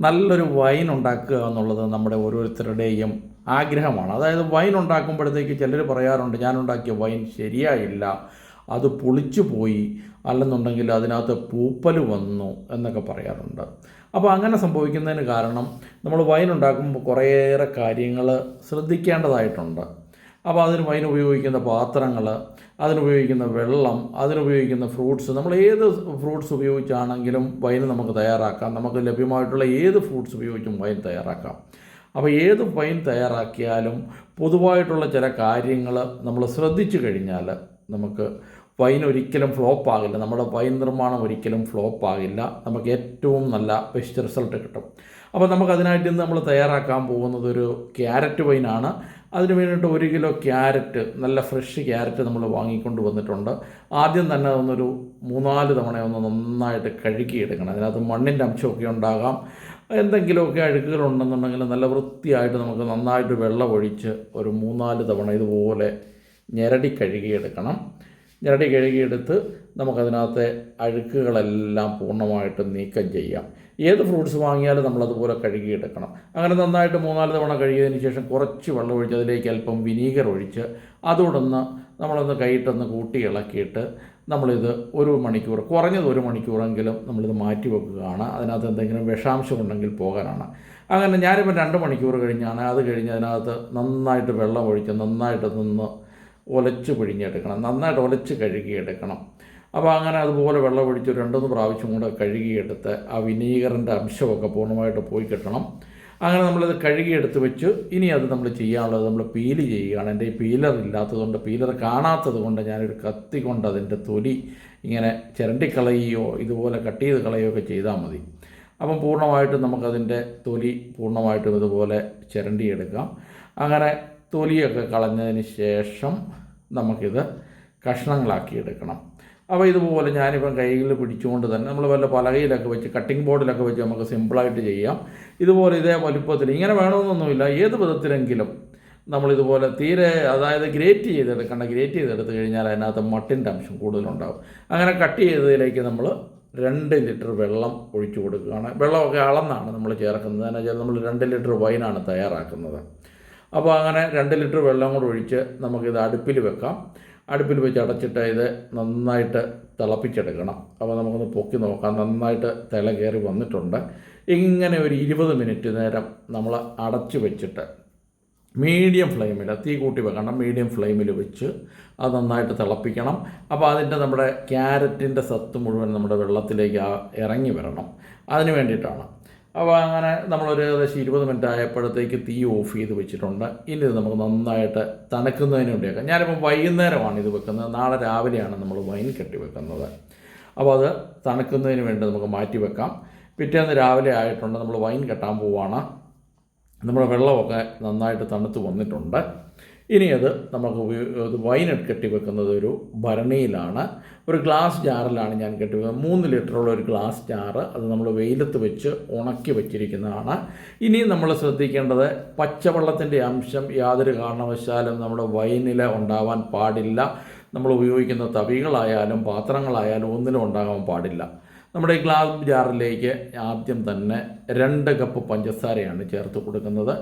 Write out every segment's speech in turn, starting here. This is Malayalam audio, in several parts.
നല്ലൊരു വൈൻ ഉണ്ടാക്കുക എന്നുള്ളത് നമ്മുടെ ഓരോരുത്തരുടെയും ആഗ്രഹമാണ്. അതായത് വൈൻ ഉണ്ടാക്കുമ്പോഴത്തേക്ക് ചിലർ പറയാറുണ്ട് ഞാൻ ഉണ്ടാക്കിയ വൈൻ ശരിയായില്ല. അത് പുളിച്ചു പോയി. അല്ലെന്നുണ്ടെങ്കിൽ അതിനകത്ത് പൂപ്പൽ വന്നു എന്നൊക്കെ പറയാറുണ്ട്. അപ്പോൾ അങ്ങനെ സംഭവിക്കുന്നതിന് കാരണം നമ്മൾ വൈൻ ഉണ്ടാക്കുമ്പോൾ കുറേയേറെ കാര്യങ്ങൾ ശ്രദ്ധിക്കേണ്ടതായിട്ടുണ്ട്. അപ്പോൾ അതിന് വൈൻ ഉപയോഗിക്കുന്ന പാത്രങ്ങൾ അതിനുപയോഗിക്കുന്ന വെള്ളം അതിനുപയോഗിക്കുന്ന ഫ്രൂട്ട്സ് നമ്മൾ ഏത് ഫ്രൂട്ട്സ് ഉപയോഗിച്ചാണെങ്കിലും വൈൻ നമുക്ക് തയ്യാറാക്കാം. നമുക്ക് ലഭ്യമായിട്ടുള്ള ഏത് ഫ്രൂട്ട്സ് ഉപയോഗിച്ചും വൈൻ തയ്യാറാക്കാം. അപ്പോൾ ഏത് വൈൻ തയ്യാറാക്കിയാലും പൊതുവായിട്ടുള്ള ചില കാര്യങ്ങൾ നമ്മൾ ശ്രദ്ധിച്ചു കഴിഞ്ഞാൽ നമുക്ക് വൈൻ ഒരിക്കലും ഫ്ലോപ്പ് ആകില്ല. നമ്മുടെ വൈൻ നിർമ്മാണം ഒരിക്കലും ഫ്ലോപ്പ് ആകില്ല. നമുക്ക് ഏറ്റവും നല്ല ബെസ്റ്റ് റിസൾട്ട് കിട്ടും. അപ്പോൾ നമുക്ക് അതിനായിട്ട് ഇന്ന് നമ്മൾ തയ്യാറാക്കാൻ പോകുന്നത് ഒരു ക്യാരറ്റ് വൈനാണ് അതിന് വേണ്ടിയിട്ട് ഒരു കിലോ ക്യാരറ്റ് നല്ല ഫ്രഷ് ക്യാരറ്റ് നമ്മൾ വാങ്ങിക്കൊണ്ട് വന്നിട്ടുണ്ട്. ആദ്യം തന്നെ അതൊന്നൊരു മൂന്നാൽ തവണ ഒന്ന് നന്നായിട്ട് കഴുകിയെടുക്കണം. അതിനകത്ത് മണ്ണിന്റെ അംശമൊക്കെ ഉണ്ടാകാം. എന്തെങ്കിലുമൊക്കെ അഴുക്കുകൾ ഉണ്ടെന്നുണ്ടെങ്കിൽ നല്ല വൃത്തിയായിട്ട് നമുക്ക് നന്നായിട്ട് വെള്ളം ഒഴിച്ച് ഒരു മൂന്നാൽ തവണ ഇതുപോലെ ഞെരടി കഴുകിയെടുക്കണം. ഞെരടി കഴുകിയെടുത്ത് നമുക്കതിനകത്തെ അഴുക്കുകളെല്ലാം പൂർണമായിട്ടും നീക്കം ചെയ്യാം. ഏത് ഫ്രൂട്ട്സ് വാങ്ങിയാലും നമ്മളതുപോലെ കഴുകിയെടുക്കണം അങ്ങനെ നന്നായിട്ട് മൂന്നാൽ തവണ കഴുകിയതിന് ശേഷം കുറച്ച് വെള്ളം ഒഴിച്ച് അതിലേക്ക് അല്പം വിനീഗർ ഒഴിച്ച് അതോടൊന്ന് നമ്മളൊന്ന് കൈയിട്ടൊന്ന് കൂട്ടി ഇളക്കിയിട്ട് നമ്മളിത് ഒരു മണിക്കൂർ കുറഞ്ഞത് ഒരു മണിക്കൂറെങ്കിലും നമ്മളിത് മാറ്റി വെക്കുകയാണ്. അതിനകത്ത് എന്തെങ്കിലും വിഷാംശം ഉണ്ടെങ്കിൽ പോകാനാണ്. അങ്ങനെ ഞാനിപ്പോൾ രണ്ട് മണിക്കൂർ കഴിഞ്ഞാണ്. അത് കഴിഞ്ഞ് അതിനകത്ത് നന്നായിട്ട് വെള്ളം ഒഴിച്ച് നന്നായിട്ട് നിന്ന് ഒലച്ച് പിഴിഞ്ഞെടുക്കണം. നന്നായിട്ട് ഒലച്ച് കഴുകിയെടുക്കണം. അപ്പോൾ അങ്ങനെ അതുപോലെ വെള്ളം ഒഴിച്ച് രണ്ടൊന്ന് പ്രാവശ്യം കൂടെ കഴുകിയെടുത്ത് ആ വിനീഗറിന്റെ അംശമൊക്കെ പൂർണമായിട്ട് പോയി കിട്ടണം. അങ്ങനെ നമ്മളിത് കഴുകിയെടുത്ത് വെച്ച് ഇനി അത് നമ്മൾ ചെയ്യാനുള്ളത് നമ്മൾ പീൽ ചെയ്യുകയാണ്. എന്റെ ഈ പീലർ ഇല്ലാത്തതുകൊണ്ട് പീലർ കാണാത്തത് കൊണ്ട് ഞാനൊരു കത്തി കൊണ്ട് അതിന്റെ തൊലി ഇങ്ങനെ ചിരണ്ടിക്കളയുകയോ ഇതുപോലെ കട്ട് ചെയ്ത് കളയുകയോ ഒക്കെ ചെയ്താൽ മതി. അപ്പം പൂർണമായിട്ടും നമുക്കതിന്റെ തൊലി പൂർണമായിട്ടും ഇതുപോലെ ചിരണ്ടിയെടുക്കാം. അങ്ങനെ തൊലിയൊക്കെ കളഞ്ഞതിന് ശേഷം നമുക്കിത് കഷ്ണങ്ങളാക്കി എടുക്കണം അപ്പോൾ ഇതുപോലെ ഞാനിപ്പം കയ്യിൽ പിടിച്ചുകൊണ്ട് തന്നെ നമ്മൾ വല്ല പലകയിലൊക്കെ വെച്ച് കട്ടിംഗ് ബോർഡിലൊക്കെ വെച്ച് നമുക്ക് സിമ്പിളായിട്ട് ചെയ്യാം. ഇതുപോലെ ഇതേ വലുപ്പത്തിൽ ഇങ്ങനെ വേണമെന്നൊന്നുമില്ല. ഏത് വിധത്തിലെങ്കിലും നമ്മളിതുപോലെ തീരെ അതായത് ഗ്രേറ്റ് ചെയ്തെടുക്കേണ്ട ഗ്രേറ്റ് ചെയ്തെടുത്ത് കഴിഞ്ഞാൽ അതിനകത്ത് മട്ടിന്റെ അംശം കൂടുതലുണ്ടാകും അങ്ങനെ കട്ട് ചെയ്തതിലേക്ക് നമ്മൾ രണ്ട് ലിറ്റർ വെള്ളം ഒഴിച്ചു കൊടുക്കുകയാണ്. വെള്ളമൊക്കെ അളന്നാണ് നമ്മൾ ചേർക്കുന്നത്. എന്ന് വെച്ചാൽ നമ്മൾ രണ്ട് ലിറ്റർ വൈനാണ് തയ്യാറാക്കുന്നത്. അപ്പോൾ അങ്ങനെ രണ്ട് ലിറ്റർ വെള്ളം കൂടെ ഒഴിച്ച് നമുക്കിത് അടുപ്പിൽ വെക്കാം. അടുപ്പിൽ വെച്ച് അടച്ചിട്ട് ഇത് നന്നായിട്ട് തിളപ്പിച്ചെടുക്കണം. അപ്പോൾ നമുക്കൊന്ന് പൊക്കി നോക്കാം. നന്നായിട്ട് തില കയറി വന്നിട്ടുണ്ട്. ഇങ്ങനെ ഒരു ഇരുപത് മിനിറ്റ് നേരം നമ്മൾ അടച്ചു വെച്ചിട്ട് മീഡിയം ഫ്ലെയിമിൽ തീ കൂട്ടി വെക്കണം മീഡിയം ഫ്ലെയിമിൽ വെച്ച് അത് നന്നായിട്ട് തിളപ്പിക്കണം. അപ്പോൾ അതിന്റെ നമ്മുടെ ക്യാരറ്റിന്റെ സത്ത് മുഴുവൻ നമ്മുടെ വെള്ളത്തിലേക്ക് ഇറങ്ങി വരണം. അതിന് വേണ്ടിയിട്ടാണ് അപ്പോൾ അങ്ങനെ നമ്മളൊരു ഏകദേശം ഇരുപത് മിനിറ്റ് ആയപ്പോഴത്തേക്ക് തീ ഓഫ് ചെയ്ത് വെച്ചിട്ടുണ്ട്. ഇനി ഇത് നമുക്ക് നന്നായിട്ട് തണുക്കുന്നതിന് വേണ്ടിയൊക്കെ. ഞാനിപ്പോൾ വൈകുന്നേരമാണ് ഇത് വെക്കുന്നത്. നാളെ രാവിലെയാണ് നമ്മൾ വൈൻ കെട്ടി വെക്കുന്നത്. അപ്പോൾ അത് തണുക്കുന്നതിന് വേണ്ടി നമുക്ക് മാറ്റി വെക്കാം. പിറ്റേന്ന് രാവിലെ ആയിട്ടുണ്ട്. നമ്മൾ വൈൻ കെട്ടാൻ പോവുകയാണ് നമ്മുടെ വെള്ളമൊക്കെ നന്നായിട്ട് തണുത്ത് വന്നിട്ടുണ്ട്. ഇനി അത് നമുക്ക് ഉപയോഗ വൈൻ കെട്ടി വെക്കുന്നത് ഒരു ഭരണിയിലാണ്. ഒരു ഗ്ലാസ് ജാറിലാണ് ഞാൻ കെട്ടി വെക്കുന്നത് മൂന്ന് ലിറ്ററുള്ള ഒരു ഗ്ലാസ് ജാറ് അത് നമ്മൾ വെയിലത്ത് വെച്ച് ഉണക്കി വെച്ചിരിക്കുന്നതാണ്. ഇനി നമ്മൾ ശ്രദ്ധിക്കേണ്ടത് പച്ചവെള്ളത്തിന്റെ അംശം യാതൊരു കാരണവശാലും നമ്മുടെ വൈനില ഉണ്ടാവാൻ പാടില്ല. നമ്മൾ ഉപയോഗിക്കുന്ന തവികളായാലും പാത്രങ്ങളായാലും ഒന്നിലും ഉണ്ടാകാൻ പാടില്ല. നമ്മുടെ ഗ്ലാസ് ജാറിലേക്ക് ആദ്യം തന്നെ രണ്ട് കപ്പ് പഞ്ചസാരയാണ് ചേർത്ത് കൊടുക്കുന്നത്.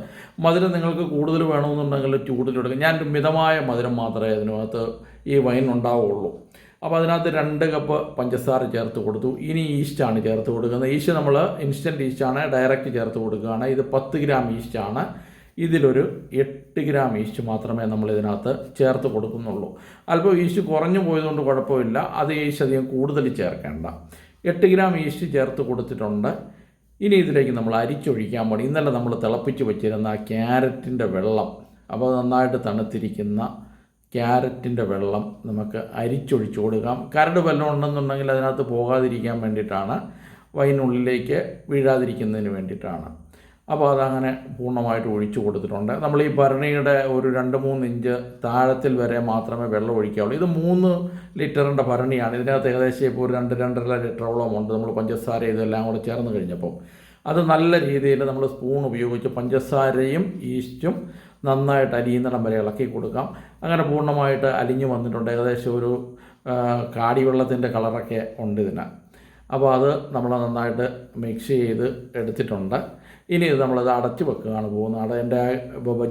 മധുരം നിങ്ങൾക്ക് കൂടുതൽ വേണമെന്നുണ്ടെങ്കിൽ ചൂടിലെടുക്കും ഞാൻ മിതമായ മധുരം മാത്രമേ അതിനകത്ത് ഈ വൈൻ ഉണ്ടാവുള്ളൂ. അപ്പോൾ അതിനകത്ത് രണ്ട് കപ്പ് പഞ്ചസാര ചേർത്ത് കൊടുത്തു. ഇനി ഈസ്റ്റാണ് ചേർത്ത് കൊടുക്കുന്നത്. ഈസ്റ്റ് നമ്മൾ ഇൻസ്റ്റന്റ് ഈസ്റ്റാണ് ഡയറക്റ്റ് ചേർത്ത് കൊടുക്കുകയാണ്. ഇത് പത്ത് ഗ്രാം ഈസ്റ്റാണ് ഇതിലൊരു എട്ട് ഗ്രാം ഈസ്റ്റ് മാത്രമേ നമ്മൾ ഇതിനകത്ത് ചേർത്ത് കൊടുക്കുന്നുള്ളൂ. അല്പം ഈസ്റ്റ് കുറഞ്ഞു പോയതുകൊണ്ട് കുഴപ്പമില്ല. അത് ഈസ്റ്റ് അധികം കൂടുതൽ ചേർക്കേണ്ട. എട്ട് ഗ്രാം ഈസ്റ്റ് ചേർത്ത് കൊടുത്തിട്ടുണ്ട്. ഇനി ഇതിലേക്ക് നമ്മൾ അരിച്ചൊഴിക്കാൻ പാടി ഇന്നലെ നമ്മൾ തിളപ്പിച്ച് വെച്ചിരുന്ന ആ ക്യാരറ്റിന്റെ വെള്ളം അപ്പോൾ നന്നായിട്ട് തണുത്തിരിക്കുന്ന ക്യാരറ്റിന്റെ വെള്ളം നമുക്ക് അരിച്ചൊഴിച്ചു കൊടുക്കാം. കരട് വല്ലതും ഉണ്ടെന്നുണ്ടെങ്കിൽ അതിനകത്ത് പോകാതിരിക്കാൻ വേണ്ടിയിട്ടാണ് വൈനുള്ളിലേക്ക് വീഴാതിരിക്കുന്നതിന് വേണ്ടിയിട്ടാണ്. അപ്പോൾ അതങ്ങനെ പൂർണമായിട്ട് ഒഴിച്ചു കൊടുത്തിട്ടുണ്ട്. നമ്മൾ ഈ ഭരണിയുടെ ഒരു രണ്ട് മൂന്ന് ഇഞ്ച് താഴത്തിൽ വരെ മാത്രമേ വെള്ളം ഒഴിക്കാവുള്ളൂ. ഇത് മൂന്ന് ലിറ്ററിന്റെ ഭരണിയാണ്. ഇതിനകത്ത് ഏകദേശം ഇപ്പോൾ ഒരു രണ്ട് രണ്ടര ലിറ്ററോളം ഉണ്ട്. നമ്മൾ പഞ്ചസാര ഇതെല്ലാം കൂടെ ചേർന്ന് കഴിഞ്ഞപ്പോൾ അത് നല്ല രീതിയിൽ നമ്മൾ സ്പൂൺ ഉപയോഗിച്ച് പഞ്ചസാരയും ഈസ്റ്റും നന്നായിട്ട് അലിയുന്നിടം വരെ ഇളക്കി കൊടുക്കാം. അങ്ങനെ പൂർണമായിട്ട് അലിഞ്ഞു വന്നിട്ടുണ്ട്. ഏകദേശം ഒരു കാടിവെള്ളത്തിന്റെ കളറൊക്കെ ഉണ്ട് ഇതിന്. അപ്പോൾ അത് നമ്മൾ നന്നായിട്ട് മിക്സ് ചെയ്ത് എടുത്തിട്ടുണ്ട്. ഇനി ഇത് നമ്മളിത് അടച്ച് വെക്കുകയാണ് പോകുന്നത്. അട എന്റെ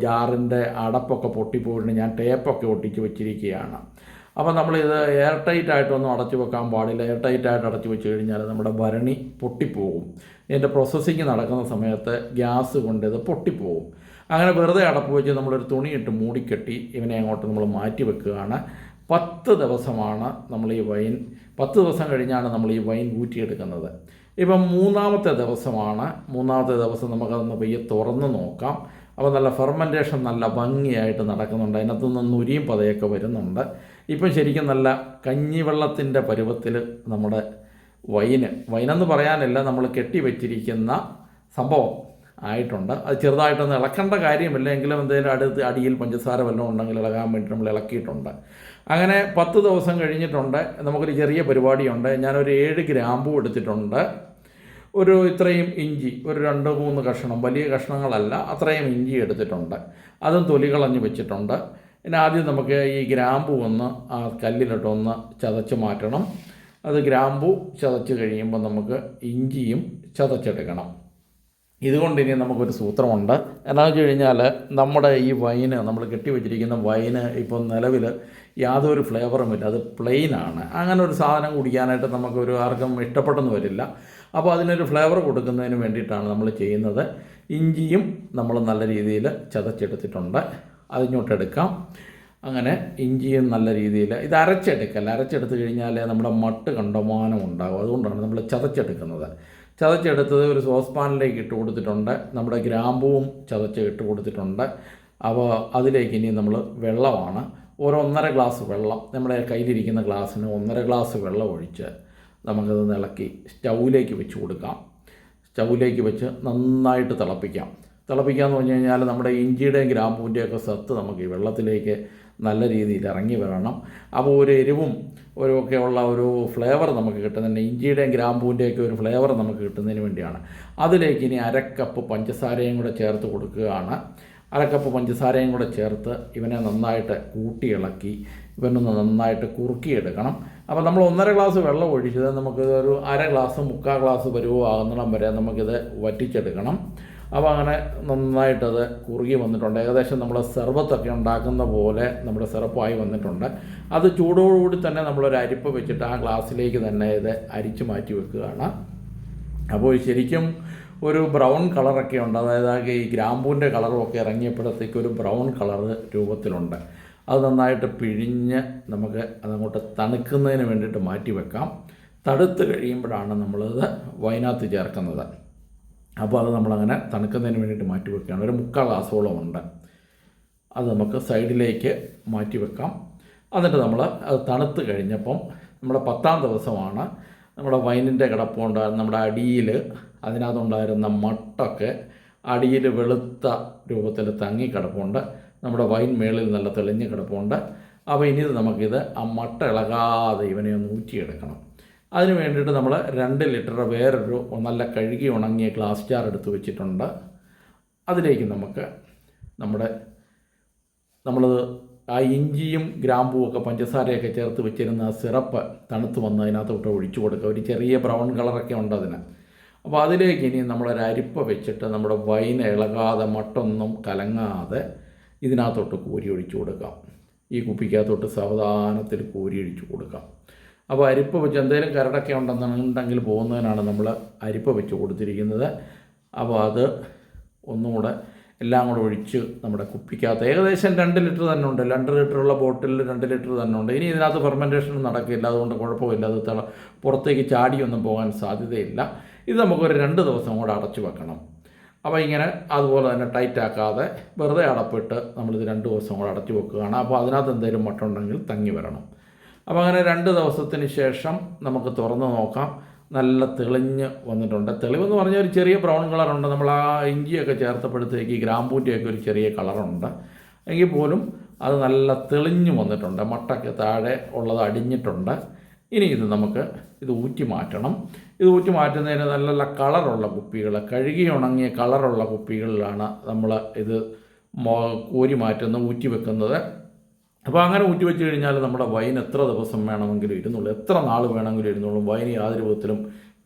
ജാറിന്റെ അടപ്പൊക്കെ പൊട്ടിപ്പോയിട്ട് ഞാൻ ടേപ്പൊക്കെ ഒട്ടിച്ച് വെച്ചിരിക്കുകയാണ്. അപ്പോൾ നമ്മളിത് എയർ ടൈറ്റ് ആയിട്ടൊന്നും അടച്ചു വെക്കാൻ പാടില്ല. എയർ ടൈറ്റ് ആയിട്ട് അടച്ചു വെച്ച് കഴിഞ്ഞാൽ നമ്മുടെ ഭരണി പൊട്ടിപ്പോകും. ഇതിന്റെ പ്രോസസ്സിങ് നടക്കുന്ന സമയത്ത് ഗ്യാസ് കൊണ്ട് ഇത് പൊട്ടിപ്പോകും. അങ്ങനെ വെറുതെ അടപ്പ് വെച്ച് നമ്മളൊരു തുണിയിട്ട് മൂടിക്കെട്ടി ഇവനെ അങ്ങോട്ട് നമ്മൾ മാറ്റി വെക്കുകയാണ്. പത്ത് ദിവസമാണ് നമ്മൾ ഈ വൈൻ പത്ത് ദിവസം കഴിഞ്ഞാണ് നമ്മൾ ഈ വൈൻ ഊറ്റിയെടുക്കുന്നത്. ഇപ്പം മൂന്നാമത്തെ ദിവസമാണ്. മൂന്നാമത്തെ ദിവസം നമുക്കതൊന്ന് പയ്യെ തുറന്ന് നോക്കാം. അപ്പോൾ നല്ല ഫെർമെന്റേഷൻ നല്ല ഭംഗിയായിട്ട് നടക്കുന്നുണ്ട്. അതിനകത്ത് നിന്ന് ഉരിയും പതയൊക്കെ വരുന്നുണ്ട്. ഇപ്പം ശരിക്കും നല്ല കഞ്ഞിവെള്ളത്തിന്റെ പരുവത്തിൽ നമ്മുടെ വൈന് വൈനെന്ന് പറയാനല്ല നമ്മൾ കെട്ടിവെച്ചിരിക്കുന്ന സംഭവം. ആയിട്ടുണ്ട്. അത് ചെറുതായിട്ടൊന്ന് ഇളക്കേണ്ട കാര്യമില്ല. എങ്കിലും എന്തെങ്കിലും അടുത്ത് അടിയിൽ പഞ്ചസാര വല്ലതും ഉണ്ടെങ്കിൽ ഇളകാൻ വേണ്ടി നമ്മൾ ഇളക്കിയിട്ടുണ്ട്. അങ്ങനെ പത്ത് ദിവസം കഴിഞ്ഞിട്ടുണ്ട്. നമുക്കൊരു ചെറിയ പരിപാടിയുണ്ട്. ഞാനൊരു ഏഴ് ഗ്രാമ്പൂ എടുത്തിട്ടുണ്ട്. ഒരു ഇത്രയും ഇഞ്ചി ഒരു രണ്ട് മൂന്ന് കഷ്ണം വലിയ കഷ്ണങ്ങളല്ല അത്രയും ഇഞ്ചി എടുത്തിട്ടുണ്ട്. അതും തൊലി കളഞ്ഞ് വെച്ചിട്ടുണ്ട്. പിന്നെ ആദ്യം നമുക്ക് ഈ ഗ്രാമ്പു ഒന്ന് ആ കല്ലിലിട്ടൊന്ന് ചതച്ച് മാറ്റണം. അത് ഗ്രാമ്പു ചതച്ച് കഴിയുമ്പോൾ നമുക്ക് ഇഞ്ചിയും ചതച്ചെടുക്കണം. ഇതുകൊണ്ട് ഇനി നമുക്കൊരു സൂത്രമുണ്ട്. എന്നാന്ന് വെച്ച് കഴിഞ്ഞാൽ നമ്മുടെ ഈ വൈന് നമ്മൾ കെട്ടിവെച്ചിരിക്കുന്ന വൈന് ഇപ്പോൾ നിലവിൽ യാതൊരു ഫ്ലേവറും ഇല്ല. അത് പ്ലെയിൻ ആണ്. അങ്ങനെ ഒരു സാധനം കുടിക്കാനായിട്ട് നമുക്കൊരു ആർക്കും ഇഷ്ടപ്പെട്ടെന്ന് വരില്ല. അപ്പോൾ അതിനൊരു ഫ്ലേവർ കൊടുക്കുന്നതിന് വേണ്ടിയിട്ടാണ് നമ്മൾ ചെയ്യുന്നത്. ഇഞ്ചിയും നമ്മൾ നല്ല രീതിയിൽ ചതച്ചെടുത്തിട്ടുണ്ട്. അതിങ്ങോട്ട് എടുക്കാം. അങ്ങനെ ഇഞ്ചിയും നല്ല രീതിയിൽ ഇത് അരച്ചെടുക്കല്ല. അരച്ചെടുത്ത് കഴിഞ്ഞാൽ നമ്മുടെ മട്ട് കണ്ടമാനം ഉണ്ടാകും അതുകൊണ്ടാണ് നമ്മൾ ചതച്ചെടുക്കുന്നത്. ചതച്ചെടുത്തത് ഒരു സോസ് പാനിലേക്ക് ഇട്ട് കൊടുത്തിട്ടുണ്ട്. നമ്മുടെ ഗ്രാമ്പൂവും ചതച്ച് ഇട്ട് കൊടുത്തിട്ടുണ്ട്. അപ്പോൾ അതിലേക്ക് ഇനി നമ്മൾ വെള്ളമാണ്. ഒരു ഒന്നര ഗ്ലാസ് വെള്ളം. നമ്മുടെ കയ്യിലിരിക്കുന്ന ഗ്ലാസ്സിന് ഒന്നര ഗ്ലാസ് വെള്ളം ഒഴിച്ച് നമുക്കത് ഇളക്കി സ്റ്റൗവിലേക്ക് വെച്ച് കൊടുക്കാം. സ്റ്റൗവിലേക്ക് വെച്ച് നന്നായിട്ട് തിളപ്പിക്കാം. തിളപ്പിക്കാമെന്ന് പറഞ്ഞു കഴിഞ്ഞാൽ നമ്മുടെ ഇഞ്ചിയുടെയും ഗ്രാമ്പൂവിന്റെയൊക്കെ സത്ത് നമുക്ക് ഈ വെള്ളത്തിലേക്ക് നല്ല രീതിയിൽ ഇറങ്ങി വരണം. അപ്പോൾ ഒരു എരിവും ഒരു ഒക്കെ ഉള്ള ഒരു ഫ്ലേവർ നമുക്ക് കിട്ടുന്നുണ്ട്. ഇഞ്ചിയുടെയും ഗ്രാമ്പൂവിന്റെയൊക്കെ ഒരു ഫ്ലേവർ നമുക്ക് കിട്ടുന്നതിന് വേണ്ടിയാണ്. അതിലേക്ക് ഇനി അരക്കപ്പ് പഞ്ചസാരയും കൂടെ ചേർത്ത് കൊടുക്കുകയാണ്. അരക്കപ്പ് പഞ്ചസാരയും കൂടെ ചേർത്ത് ഇവനെ നന്നായിട്ട് കൂട്ടി ഇളക്കി ഇവനൊന്ന് നന്നായിട്ട് കുറുക്കിയെടുക്കണം. അപ്പോൾ നമ്മൾ ഒന്നര ഗ്ലാസ് വെള്ളം ഒഴിച്ചത് നമുക്കിത് ഒരു അര ഗ്ലാസ് മുക്കാൽ ഗ്ലാസ് പരുവോ ആകുന്നിടം വരെ നമുക്കിത് വറ്റിച്ചെടുക്കണം. അപ്പോൾ അങ്ങനെ നന്നായിട്ടത് കുറുകി വന്നിട്ടുണ്ട്. ഏകദേശം നമ്മൾ സെർവത്തൊക്കെ ഉണ്ടാക്കുന്ന പോലെ നമ്മുടെ സിറപ്പായി വന്നിട്ടുണ്ട്. അത് ചൂടോടുകൂടി തന്നെ നമ്മളൊരു അരിപ്പ് വെച്ചിട്ട് ആ ഗ്ലാസ്സിലേക്ക് തന്നെ ഇത് അരിച്ച് മാറ്റി വെക്കുകയാണ്. അപ്പോൾ ശരിക്കും ഒരു ബ്രൗൺ കളറൊക്കെ ഉണ്ട്. അതായത് ഈ ഗ്രാമ്പൂവിന്റെ കളറുമൊക്കെ ഇറങ്ങിയപ്പോഴത്തേക്ക് ഒരു ബ്രൗൺ കളറ് രൂപത്തിലുണ്ട്. അത് നന്നായിട്ട് പിഴിഞ്ഞ് നമുക്ക് അതങ്ങോട്ട് തണുക്കുന്നതിന് വേണ്ടിയിട്ട് മാറ്റി വെക്കാം. തടുത്ത് കഴിയുമ്പോഴാണ് നമ്മളത് വൈനാത്ത് ചേർക്കുന്നത്. അപ്പോൾ അത് നമ്മളങ്ങനെ തണുക്കുന്നതിന് വേണ്ടിയിട്ട് മാറ്റി വെക്കുകയാണ്. ഒരു മുക്കാൽ ഗ്ലാസോളം ഉണ്ട്. അത് നമുക്ക് സൈഡിലേക്ക് മാറ്റി വെക്കാം. എന്നിട്ട് നമ്മൾ അത് തണുത്ത് കഴിഞ്ഞപ്പം നമ്മുടെ പത്താം ദിവസമാണ്. നമ്മുടെ വൈനിന്റെ കിടപ്പുണ്ട്. നമ്മുടെ അടിയിൽ അതിനകത്തുണ്ടായിരുന്ന മട്ടൊക്കെ അടിയിൽ വെളുത്ത രൂപത്തിൽ തങ്ങി കിടപ്പുണ്ട്. നമ്മുടെ വൈൻ മേളിൽ നല്ല തെളിഞ്ഞ് കിടപ്പുണ്ട്. അപ്പോൾ ഇനി നമുക്കിത് ആ മട്ട ഇളകാതെ ഇവനെ ഒന്ന് ഊറ്റിയെടുക്കണം. അതിന് വേണ്ടിയിട്ട് നമ്മൾ രണ്ട് ലിറ്റർ വേറൊരു നല്ല കഴുകി ഉണങ്ങിയ ഗ്ലാസ് ജാർ എടുത്ത് വെച്ചിട്ടുണ്ട്. അതിലേക്ക് നമുക്ക് നമ്മുടെ നമ്മൾ ആ ഇഞ്ചിയും ഗ്രാമ്പും ഒക്കെ പഞ്ചസാരയൊക്കെ ചേർത്ത് വെച്ചിരുന്ന ആ സിറപ്പ് തണുത്ത് വന്ന് അതിനകത്തോട്ട് ഒഴിച്ചു കൊടുക്കുക. ഒരു ചെറിയ ബ്രൗൺ കളറൊക്കെ ഉണ്ട് അതിന്. അപ്പോൾ അതിലേക്ക് ഇനി നമ്മളൊരു അരിപ്പ വെച്ചിട്ട് നമ്മുടെ വൈൻ ഇളകാതെ മട്ടൊന്നും കലങ്ങാതെ ഇതിനകത്തോട്ട് കോരി ഒഴിച്ചു കൊടുക്കാം. ഈ കുപ്പിക്കകത്തോട്ട് സാവധാനത്തിൽ കോരി ഒഴിച്ചു കൊടുക്കാം. അപ്പോൾ അരിപ്പ് വെച്ച് എന്തെങ്കിലും കരടൊക്കെ ഉണ്ടെന്നുണ്ടെങ്കിൽ പോകുന്നതിനാണ് നമ്മൾ അരിപ്പ് വെച്ച് കൊടുത്തിരിക്കുന്നത്. അപ്പോൾ അത് ഒന്നും കൂടെ എല്ലാം കൂടെ ഒഴിച്ച് നമ്മുടെ കുപ്പിക്കകത്ത് ഏകദേശം രണ്ട് ലിറ്റർ തന്നെ ഉണ്ട്. രണ്ട് ലിറ്ററുള്ള ബോട്ടിലിൽ രണ്ട് ലിറ്റർ തന്നെ ഉണ്ട്. ഇനി ഇതിനകത്ത് ഫെർമെന്റേഷൻ നടക്കില്ല. അതുകൊണ്ട് കുഴപ്പമില്ല. അത് തള പുറത്തേക്ക് ചാടിയൊന്നും പോകാൻ സാധ്യതയില്ല. ഇത് നമുക്കൊരു രണ്ട് ദിവസം കൂടെ അടച്ചു വെക്കണം. അപ്പോൾ ഇങ്ങനെ അതുപോലെ തന്നെ ടൈറ്റ് ആക്കാതെ വെറുതെ അടപ്പിട്ട് നമ്മളിത് രണ്ട് ദിവസം കൂടെ അടച്ചു വെക്കുകയാണ്. അപ്പോൾ അതിനകത്ത് എന്തെങ്കിലും മട്ടുണ്ടെങ്കിൽ തങ്ങി വരണം. അപ്പോൾ അങ്ങനെ രണ്ട് ദിവസത്തിന് ശേഷം നമുക്ക് തുറന്ന് നോക്കാം. നല്ല തെളിഞ്ഞ് വന്നിട്ടുണ്ട്. തെളിവെന്ന് പറഞ്ഞാൽ ഒരു ചെറിയ ബ്രൗൺ കളറുണ്ട്. നമ്മൾ ആ ഇഞ്ചിയൊക്കെ ചേർത്തപ്പോഴത്തേക്ക് ഈ ഗ്രാമ്പൂറ്റിയൊക്കെ ഒരു ചെറിയ കളറുണ്ട്. എങ്കിൽ പോലും അത് നല്ല തെളിഞ്ഞ് വന്നിട്ടുണ്ട്. മട്ടയ്ക്ക് താഴെ ഉള്ളത് അടിഞ്ഞിട്ടുണ്ട്. ഇനി ഇത് നമുക്ക് ഇത് ഊറ്റി മാറ്റണം. ഇത് ഊറ്റി മാറ്റുന്നതിന് നല്ല നല്ല കളറുള്ള കുപ്പികൾ കഴുകി ഉണങ്ങിയ കളറുള്ള കുപ്പികളിലാണ് നമ്മൾ ഇത് കോരി മാറ്റുന്ന ഊറ്റി വെക്കുന്നത്. അപ്പോൾ അങ്ങനെ ഊറ്റി വെച്ച് കഴിഞ്ഞാൽ നമ്മുടെ വൈൻ എത്ര ദിവസം വേണമെങ്കിലും ഇരുന്നുള്ളൂ എത്ര നാൾ വേണമെങ്കിലും ഇരുന്നുള്ളൂ വൈൻ യാതൊരു വിധത്തിലും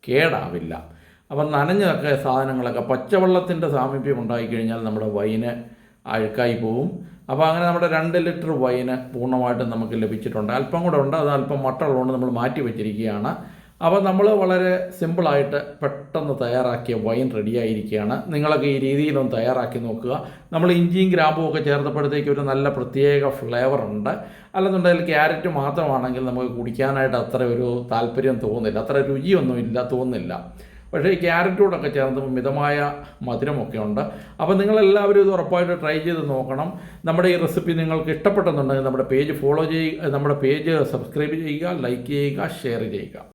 കേടാവില്ല. അപ്പം നനഞ്ഞതൊക്കെ സാധനങ്ങളൊക്കെ പച്ചവെള്ളത്തിന്റെ സാമീപ്യം ഉണ്ടായിക്കഴിഞ്ഞാൽ നമ്മുടെ വൈന് അഴുക്കായി പോവും. അപ്പോൾ അങ്ങനെ നമ്മുടെ രണ്ട് ലിറ്റർ വൈന് പൂർണമായിട്ടും നമുക്ക് ലഭിച്ചിട്ടുണ്ട്. അല്പം കൂടെ ഉണ്ട്. അത് അല്പം മട്ടുള്ളതുകൊണ്ട് നമ്മൾ മാറ്റി വെച്ചിരിക്കുകയാണ്. അപ്പോൾ നമ്മൾ വളരെ സിമ്പിളായിട്ട് പെട്ടെന്ന് തയ്യാറാക്കിയ വൈൻ റെഡിയായിരിക്കുകയാണ് നിങ്ങളൊക്കെ ഈ രീതിയിലൊന്ന് തയ്യാറാക്കി നോക്കുക. നമ്മൾ ഇഞ്ചിയും ഗ്രാമ്പും ഒക്കെ ചേർത്തപ്പോഴത്തേക്ക് ഒരു നല്ല പ്രത്യേക ഫ്ലേവറുണ്ട് അല്ലെന്നുണ്ടെങ്കിൽ ക്യാരറ്റ് മാത്രമാണെങ്കിൽ നമുക്ക് കുടിക്കാനായിട്ട് അത്ര ഒരു താല്പര്യം തോന്നില്ല അത്ര രുചിയൊന്നും ഇല്ല തോന്നില്ല പക്ഷേ ഈ ക്യാരറ്റോടൊക്കെ ചേർന്ന് മിതമായ മധുരമൊക്കെ ഉണ്ട്. അപ്പോൾ നിങ്ങളെല്ലാവരും ഇത് ഉറപ്പായിട്ട് ട്രൈ ചെയ്ത് നോക്കണം. നമ്മുടെ ഈ റെസിപ്പി നിങ്ങൾക്ക് ഇഷ്ടപ്പെട്ടെന്നുണ്ടെങ്കിൽ നമ്മുടെ പേജ് ഫോളോ ചെയ്യുക നമ്മുടെ പേജ് സബ്സ്ക്രൈബ് ചെയ്യുക ലൈക്ക് ചെയ്യുക ഷെയർ ചെയ്യുക.